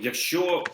Якщо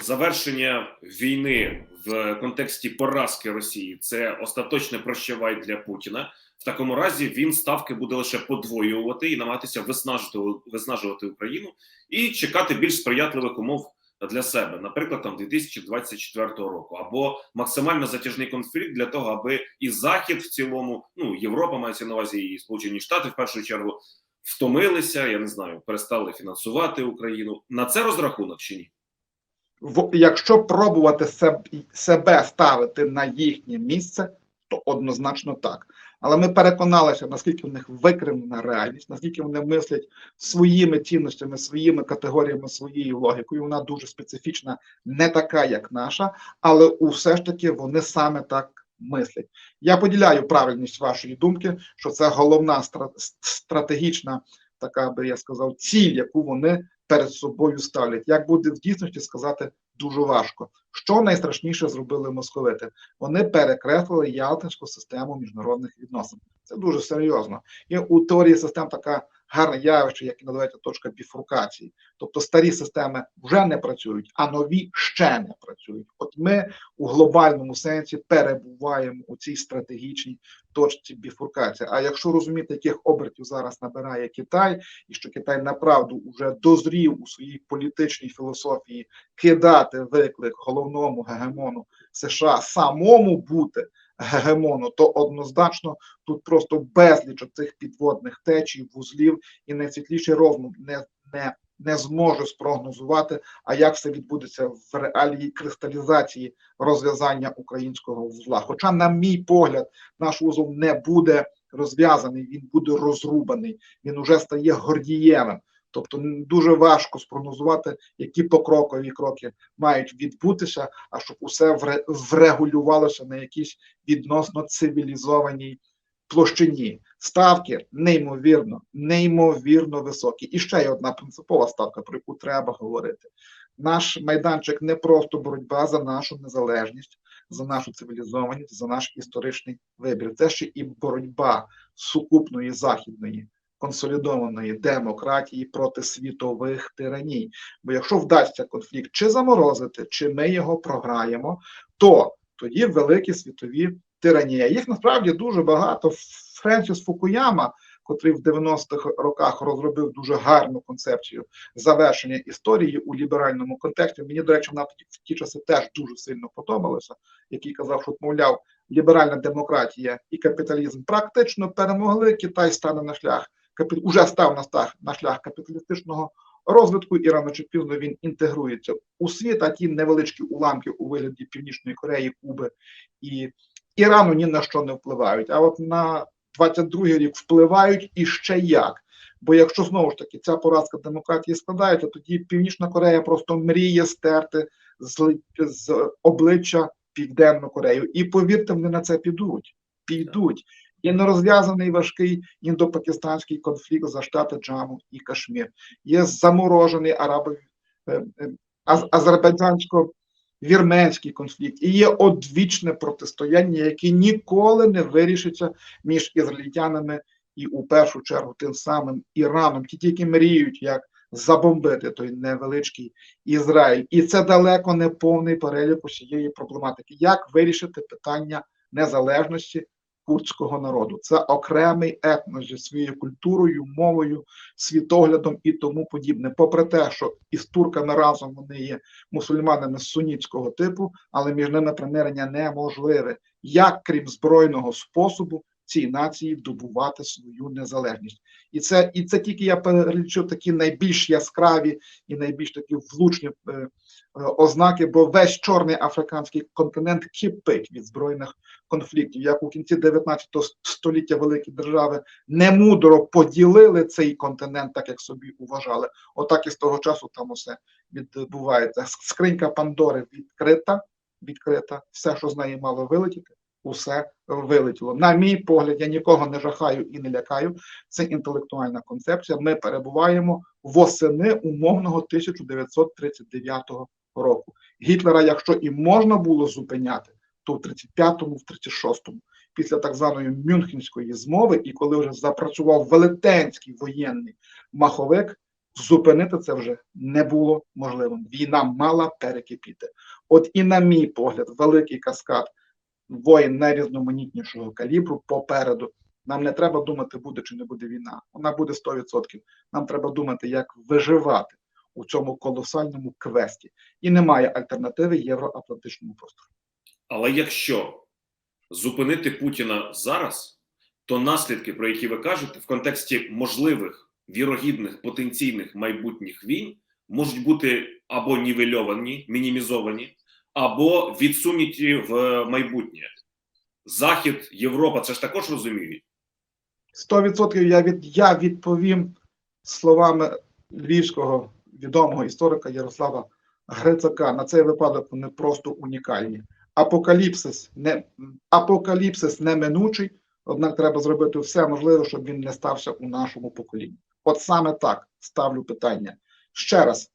завершення війни в контексті поразки Росії це остаточне прощавай для Путіна, в такому разі він ставки буде лише подвоювати і намагатися виснажити виснажувати Україну і чекати більш сприятливих умов для себе, наприклад, там 2024 року, або максимально затяжний конфлікт для того, аби і Захід в цілому, ну Європа мається на увазі і Сполучені Штати в першу чергу втомилися. Я не знаю, перестали фінансувати Україну на це розрахунок чи ні? Якщо пробувати себе, ставити на їхнє місце, то однозначно так. Але ми переконалися, наскільки в них викривлена реальність, наскільки вони мислять своїми цінностями, своїми категоріями, своєю логікою. Вона дуже специфічна, не така, як наша, але усе ж таки вони саме так мислять. Я поділяю правильність вашої думки, що це головна стратегічна, така би я сказав, ціль, яку вони перед собою ставлять. Як буде в дійсності сказати дуже важко. Що найстрашніше зробили московити? Вони перекреслили Ялтинську систему міжнародних відносин. Це дуже серйозно. І у теорії систем така гарне явище, як і називається точка біфуркації. Тобто старі системи вже не працюють, а нові ще не працюють. От ми у глобальному сенсі перебуваємо у цій стратегічній точці біфуркації. А якщо розуміти, яких обертів зараз набирає Китай, і що Китай направду вже дозрів у своїй політичній філософії кидати виклик головному гегемону США самому бути гегемону, то однозначно тут просто безліч цих підводних течій, вузлів, і найсвітліший розум не, не, не зможе спрогнозувати, а як все відбудеться в реалії кристалізації розв'язання українського вузла. Хоча, на мій погляд, наш вузол не буде розв'язаний, він буде розрубаний, він уже стає гордієвим. Тобто дуже важко спрогнозувати, які покрокові кроки мають відбутися, а щоб усе врегулювалося на якійсь відносно цивілізованій площині. Ставки неймовірно, неймовірно високі. І ще є одна принципова ставка, про яку треба говорити. Наш майданчик не просто боротьба за нашу незалежність, за нашу цивілізованість, за наш історичний вибір. Це ще і боротьба сукупної західної консолідованої демократії проти світових тираній. Бо якщо вдасться конфлікт чи заморозити, чи ми його програємо, то тоді великі світові тиранії. Їх насправді дуже багато. Френсіс Фукуяма, котрий в 90-х роках розробив дуже гарну концепцію завершення історії у ліберальному контексті. Мені, до речі, вона в ті часи теж дуже сильно подобалася, який казав, що мовляв, ліберальна демократія і капіталізм практично перемогли. Китай стане на шлях уже став на шлях, на шлях капіталістичного розвитку, і рано чи пізно він інтегрується у світ, а ті невеличкі уламки у вигляді Північної Кореї, Куби і Ірану ні на що не впливають. А от на 22-й рік впливають і ще як. Бо якщо знову ж таки ця поразка демократії складається, тоді Північна Корея просто мріє стерти з, з обличчя Південну Корею. І повірте, вони на це підуть. Підуть. Є нерозв'язаний важкий індопакистанський конфлікт за штати Джаму і Кашмір. Є заморожений арабо е, азербайджансько-вірменський конфлікт, і є одвічне протистояння, яке ніколи не вирішиться між ізраїльтянами і у першу чергу тим самим Іраном, ті тільки мріють, як забомбити той невеличкий Ізраїль. І це далеко не повний перелік усієї проблематики. Як вирішити питання незалежності? Курдського народу. Це окремий етнос зі своєю культурою, мовою, світоглядом і тому подібне. Попри те, що із турками разом вони є мусульманами сунітського типу, але між ними примирення неможливе. Як крім збройного способу цій нації добувати свою незалежність, і це і це тільки я перелічу такі найбільш яскраві і найбільш такі влучні е, е, ознаки, бо весь чорний африканський континент кипить від збройних конфліктів. Як у кінці 19 століття великі держави немудро поділили цей континент, так як собі вважали. Отак і з того часу там усе відбувається. Скринька Пандори відкрита, відкрита, все, що з неї мало вилетіти усе вилетіло. На мій погляд, я нікого не жахаю і не лякаю. Це інтелектуальна концепція. Ми перебуваємо восени умовного 1939 року. Гітлера, якщо і можна було зупиняти, то в 35-му, в 36-му, після так званої Мюнхенської змови, і коли вже запрацював велетенський воєнний маховик, зупинити це вже не було можливим. Війна мала перекипіти. От і, на мій погляд, великий каскад воїн найрізноманітнішого калібру попереду. Нам не треба думати, буде чи не буде війна. Вона буде 100%. Нам треба думати, як виживати у цьому колосальному квесті. І немає альтернативи євроатлантичному простору. Але якщо зупинити Путіна зараз, то наслідки, про які ви кажете, в контексті можливих вірогідних потенційних майбутніх війн можуть бути або нівельовані, мінімізовані, або відсунуті в майбутнє. Захід, Європа, це ж також розуміють. 100% я, від, я відповім словами львівського відомого історика Ярослава Грицака. На цей випадок вони просто унікальні. Апокаліпсис не апокаліпсис неминучий, однак треба зробити все можливе, щоб він не стався у нашому поколінні. От саме так ставлю питання. Ще раз,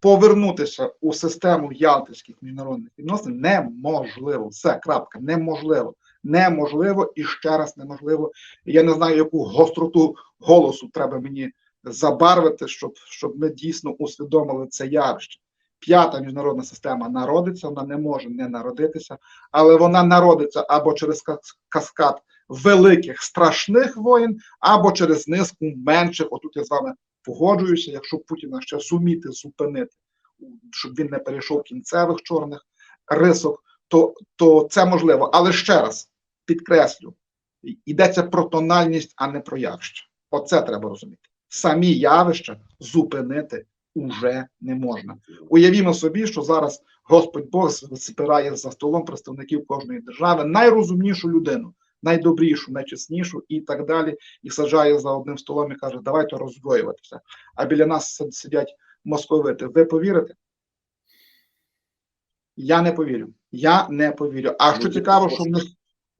повернутися у систему ялтинських міжнародних відносин неможливо. Все, крапка, неможливо. Неможливо і ще раз неможливо. Я не знаю, яку гостроту голосу треба мені забарвити, щоб, щоб ми дійсно усвідомили це явище. П'ята міжнародна система народиться, вона не може не народитися, але вона народиться або через каскад великих страшних воєн, або через низку менших. Отут я з вами погоджуюся, якщо Путіна ще суміти зупинити, щоб він не перейшов кінцевих чорних рисок, то, то це можливо. Але ще раз підкреслю, йдеться про тональність, а не про явище. Оце треба розуміти. Самі явища зупинити уже не можна. Уявімо собі, що зараз Господь Бог збирає за столом представників кожної держави найрозумнішу людину, найдобрішу, найчеснішу і так далі, і саджає за одним столом і каже, давайте роздвоюватися. А біля нас сидять московити. Ви повірите? Я не повірю. Я не повірю. А що цікаво, що в них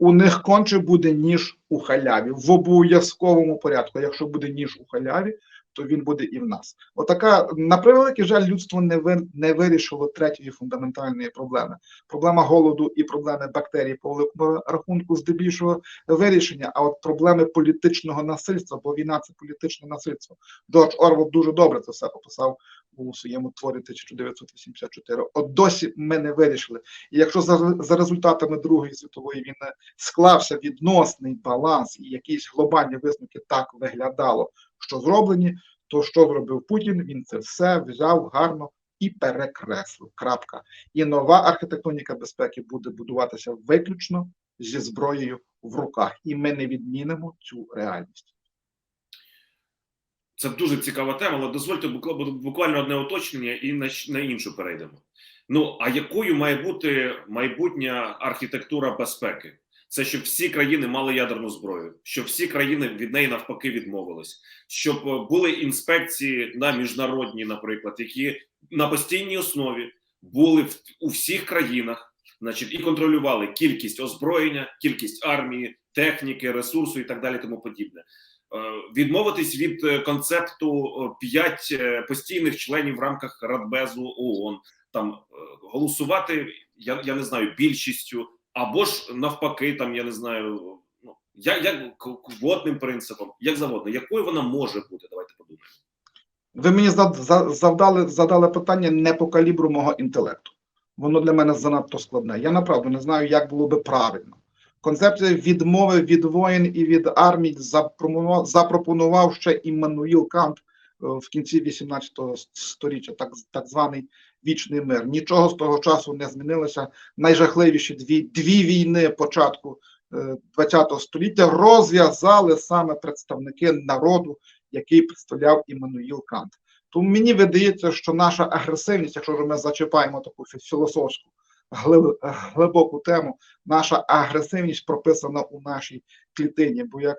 у них конче буде ніж у халяві в обов'язковому порядку. Якщо буде ніж у халяві, то він буде і в нас. Отака на превеликий жаль, людство не ви, не вирішило третьої фундаментальної проблеми. Проблема голоду і проблеми бактерій по великому рахунку здебільшого вирішення. А от проблеми політичного насильства, бо війна це політичне насильство. Джордж Орвел дуже добре це все описав у своєму творі 1984. От досі ми не вирішили. І якщо за, за результатами Другої світової війни склався відносний баланс і якісь глобальні висновки так виглядало, що зроблені, то що зробив Путін? Він це все взяв гарно і перекреслив. Крапка. І нова архітектоніка безпеки буде будуватися виключно зі зброєю в руках, і ми не відмінимо цю реальність. Це дуже цікава тема, але дозвольте буквально одне уточнення і на, на іншу перейдемо. Ну а якою має бути майбутня архітектура безпеки? Це щоб всі країни мали ядерну зброю, щоб всі країни від неї навпаки відмовились, щоб е, були інспекції на міжнародні, наприклад, які на постійній основі були в, у всіх країнах, значить, і контролювали кількість озброєння, кількість армії, техніки, ресурсу і так далі, тому подібне. Е, Відмовитись від е, концепту е, п'ять постійних членів в рамках Радбезу ООН, там голосувати, я, я не знаю, більшістю, або ж навпаки, там я не знаю, ну як, як квотним принципом, як завгодно, якою вона може бути? Давайте подумаємо. Ви мені завдали, задали питання не по калібру мого інтелекту. Воно для мене занадто складне. Я направду не знаю, як було би правильно. Концепція відмови від воїн і від армій запропонував, ще Іммануїл Кант е, в кінці 18 століття, так, так званий вічний мир. Нічого з того часу не змінилося. Найжахливіші дві, дві війни початку е, 20 століття розв'язали саме представники народу, який представляв Іммануїл Кант. Тому мені видається, що наша агресивність, якщо ж ми зачіпаємо таку фі- філософську глибоку тему, наша агресивність прописана у нашій клітині. Бо як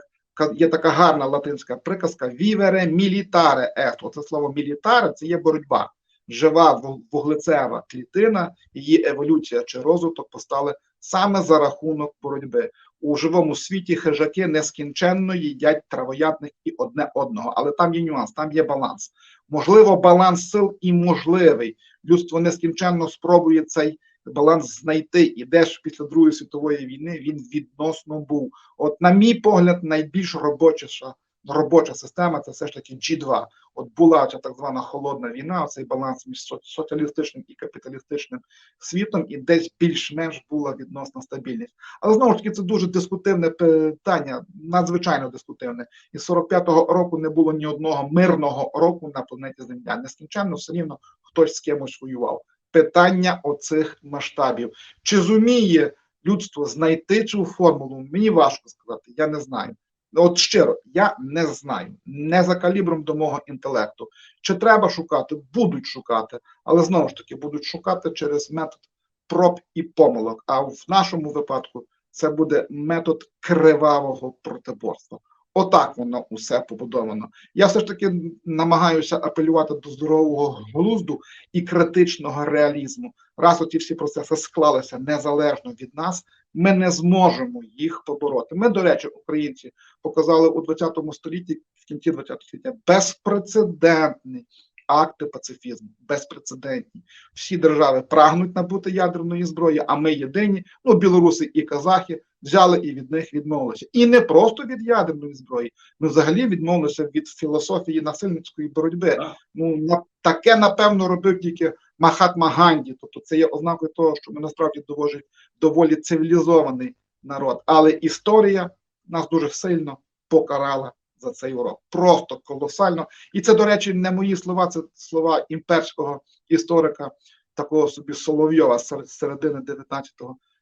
є така гарна латинська приказка вівере мілітаре ест. Оце слово мілітаре це є боротьба. Жива вуглецева клітина, її еволюція чи розвиток постали саме за рахунок боротьби. У живому світі хижаки нескінченно їдять травоядних і одне одного, але там є нюанс, там є баланс. Можливо, баланс сил і можливий. Людство нескінченно спробує цей баланс знайти. І де ж після Другої світової війни він відносно був. От, на мій погляд, найбільш робочіша робоча система це все ж таки G2. От була ця так звана холодна війна, цей баланс між со- соціалістичним і капіталістичним світом, і десь більш-менш була відносна стабільність. Але знову ж таки, це дуже дискутивне питання, надзвичайно дискутивне. І з 45-го року не було ні одного мирного року на планеті Земля. Нескінченно все рівно хтось з кимось воював. Питання оцих масштабів. Чи зуміє людство знайти цю формулу? Мені важко сказати, я не знаю. От щиро, я не знаю, не за калібром до мого інтелекту. Чи треба шукати? Будуть шукати, але знову ж таки будуть шукати через метод проб і помилок. А в нашому випадку це буде метод кривавого протиборства. Отак воно усе побудовано. Я все ж таки намагаюся апелювати до здорового глузду і критичного реалізму. Раз оті всі процеси склалися незалежно від нас, ми не зможемо їх побороти. Ми, до речі, українці показали у 20 столітті, в кінці 20 століття, безпрецедентні акти пацифізму, безпрецедентні. Всі держави прагнуть набути ядерної зброї, а ми єдині, ну білоруси і казахи взяли і від них відмовилися. І не просто від ядерної зброї, ми взагалі відмовилися від філософії насильницької боротьби. Ну на таке напевно робив тільки Махатма Ганді. Тобто це є ознакою того, що ми насправді доволі, доволі цивілізований народ. Але історія нас дуже сильно покарала за цей урок. Просто колосально. І це, до речі, не мої слова, це слова імперського історика, такого собі Соловйова з серед- середини 19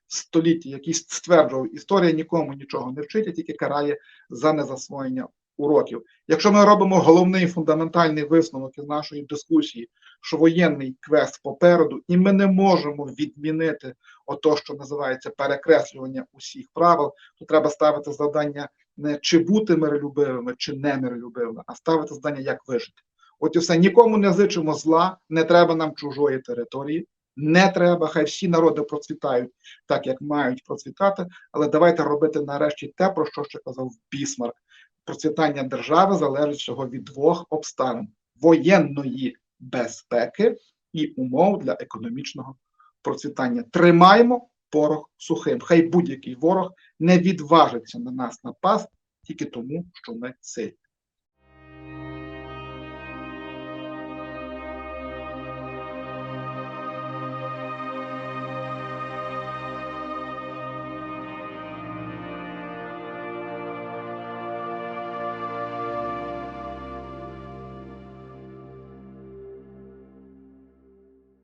століття, який стверджував, історія нікому нічого не вчить, а тільки карає за незасвоєння уроків. Якщо ми робимо головний фундаментальний висновок із нашої дискусії, що воєнний квест попереду, і ми не можемо відмінити ото, що називається перекреслювання усіх правил, то треба ставити завдання не чи бути миролюбивими, чи не миролюбивими, а ставити завдання, як вижити. От і все, нікому не зичимо зла, не треба нам чужої території, не треба, хай всі народи процвітають так, як мають процвітати, але давайте робити нарешті те, про що ще казав Бісмарк. Процвітання держави залежить всього від двох обставин: воєнної безпеки і умов для економічного процвітання. Тримаємо порох сухим. Хай будь-який ворог не відважиться на нас напасти тільки тому, що ми сильні.